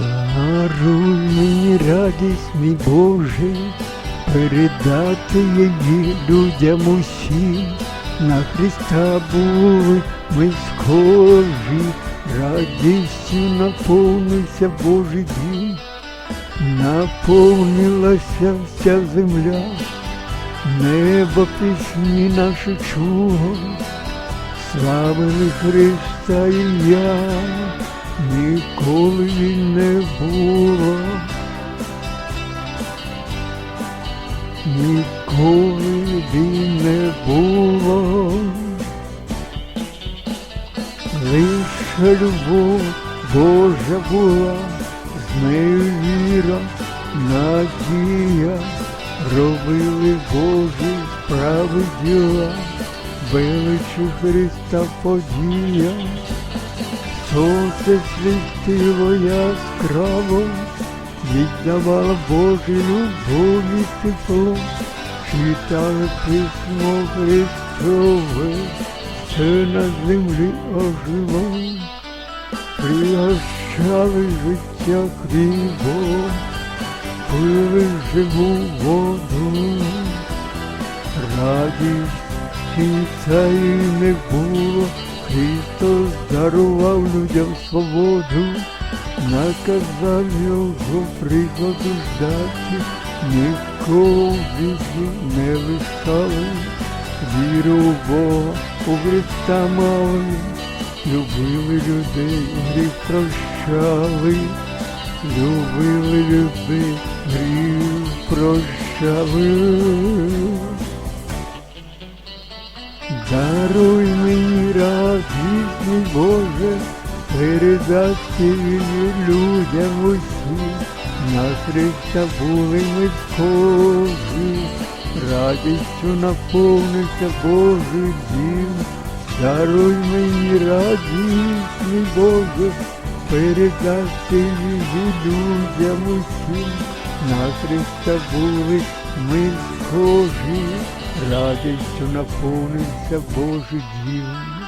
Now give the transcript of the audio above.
Даруй мені радість, мій Боже, передати її людям усім. На Христа були ми схожі, радістю наповнився Божий дім, наповнилася вся земля, небо пісні наші чуlo, славили Христа і я, ніколи він не було. Ніколи він не було, лише любов Божа була, з нею віра, надія, робили Божі справи діла, величу Христа подія, сонце світило яскраво, віддавала Божій любові тепло, читали письмо Христове, все на землі ожило, пригощали життя хлібом, пили живу воду, радість та не було, Христос дарував людям свободу, наказав його прикладу ждати, нікого не лишали, віру в Бога у Христа мали, любили людей, гріх прощали, любили людей, гріх прощали. Мені Боже, передати людям усім. На Христа були ми схожі, радістю наповнився Божий дім. Даруй мені радість, мій Боже, передати її людям усім. На Христа були ми схожі, радістю наповнився Божий дім.